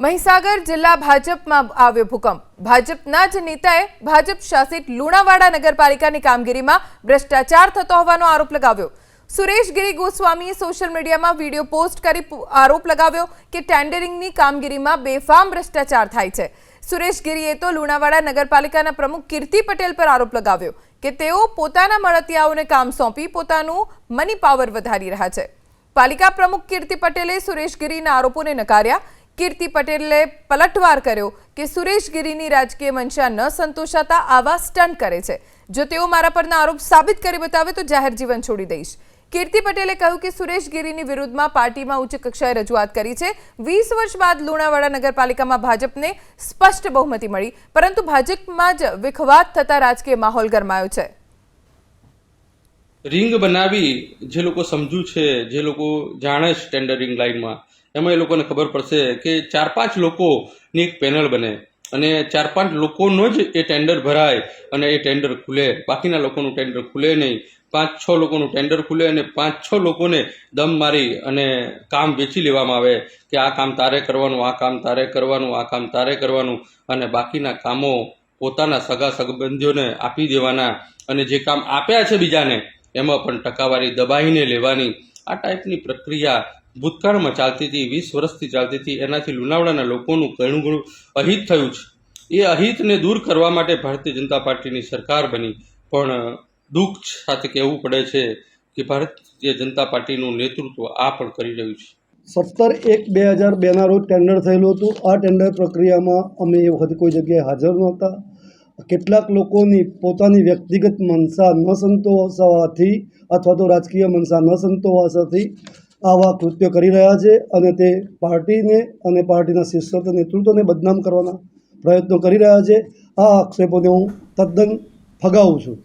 મહીસાગર જિલ્લા ભાજપમાં આવ્યો ભૂકંપ. ભાજપના જ નેતાએ ભાજપ શાસિત લુણાવાડા નગરપાલિકાની કામગીરીમાં ભ્રષ્ટાચાર થતો હોવાનો આરોપ લગાવ્યો. સુરેશ ગિરી ગોસ્વામીએ સોશિયલ મીડિયામાં વીડિયો પોસ્ટ કરી આરોપ લગાવ્યો કે ટેન્ડરિંગની કામગીરીમાં બેફામ ભ્રષ્ટાચાર થાય છે. સુરેશ ગિરીએ તો લુણાવાડા નગરપાલિકાના પ્રમુખ કીર્તિ પટેલ પર આરોપ લગાવ્યો કે તેઓ પોતાના મળતિયાઓને કામ સોંપી પોતાનું મની પાવર વધારી રહ્યા છે. પાલિકા પ્રમુખ કીર્તિ પટેલે સુરેશ ગિરીના આરોપોને નકાર્યા કીર્તિ પટેલે પલટવાર કર્યો કે સુરેશ ગિરીની રાજકીય મંશા ન સંતોષાતા આવા સ્ટન્ટ કરે છે. જો તેઓ મારા પરના આરોપ સાબિત કરી બતાવે તો જાહેર જીવન છોડી દઈશ. કીર્તિ પટેલે કહ્યું કે સુરેશ ગિરીની વિરુદ્ધમાં પાર્ટીમાં ઉચ્ચ કક્ષાએ રજૂઆત કરી છે. વીસ વર્ષ બાદ લુણાવાડા નગરપાલિકામાં ભાજપને સ્પષ્ટ બહુમતી મળી, પરંતુ ભાજપમાં જ વિખવાદ થતા રાજકીય માહોલ ગરમાયો છે. રિંગ બનાવી જે લોકો સમજુ છે, જે લોકો જાણે છે ટેન્ડરિંગ લાઈનમાં એમાં એ લોકોને ખબર પડશે કે ચાર પાંચ લોકોની એક પેનલ બને અને ચાર પાંચ લોકોનો જ એ ટેન્ડર ભરાય અને એ ટેન્ડર ખુલે. બાકીના લોકોનું ટેન્ડર ખુલે નહીં. પાંચ છ લોકોનું ટેન્ડર ખુલે અને પાંચ છ લોકોને દમ મારી અને કામ વેચી લેવામાં આવે કે આ કામ તારે કરવાનું, આ કામ તારે કરવાનું, આ કામ તારે કરવાનું અને બાકીના કામો પોતાના સગા સંબંધીઓને આપી દેવાના અને જે કામ આપ્યા છે બીજાને, એમાં પણ ટકાવારી દબાઈને લેવાની આ ટાઈપની પ્રક્રિયા ભૂતકાળમાં ચાલતી હતી, વીસ વર્ષથી ચાલતી હતી, એનાથી લુણાવાડાના લોકોનું ઘણું ઘણું અહિત થયું છે. એ અહિતને દૂર કરવા માટે ભારતીય જનતા પાર્ટીની સરકાર બની. પણ દુઃખ સાથે કહેવું પડે છે કે ભારતીય જનતા પાર્ટીનું નેતૃત્વ આ પણ કરી રહ્યું છે. સત્તર એક બે હજાર બેના રોજ ટેન્ડર થયેલું હતું. આ ટેન્ડર પ્રક્રિયામાં અમે એ વખતે કોઈ જગ્યાએ હાજર નહોતા. કેટલાક લોકોની પોતાની વ્યક્તિગત મનસા ન સંતોષવાથી અથવા તો રાજકીય મનસા ન સંતોષવાથી આવા કૃત્યો કરી રહ્યા છે અને તે પાર્ટીને અને પાર્ટીના શિષ્ય નેતૃત્વને બદનામ કરવાના પ્રયત્નો કરી રહ્યા છે. આ આક્ષેપોને હું તદ્દન ફગાવું છું.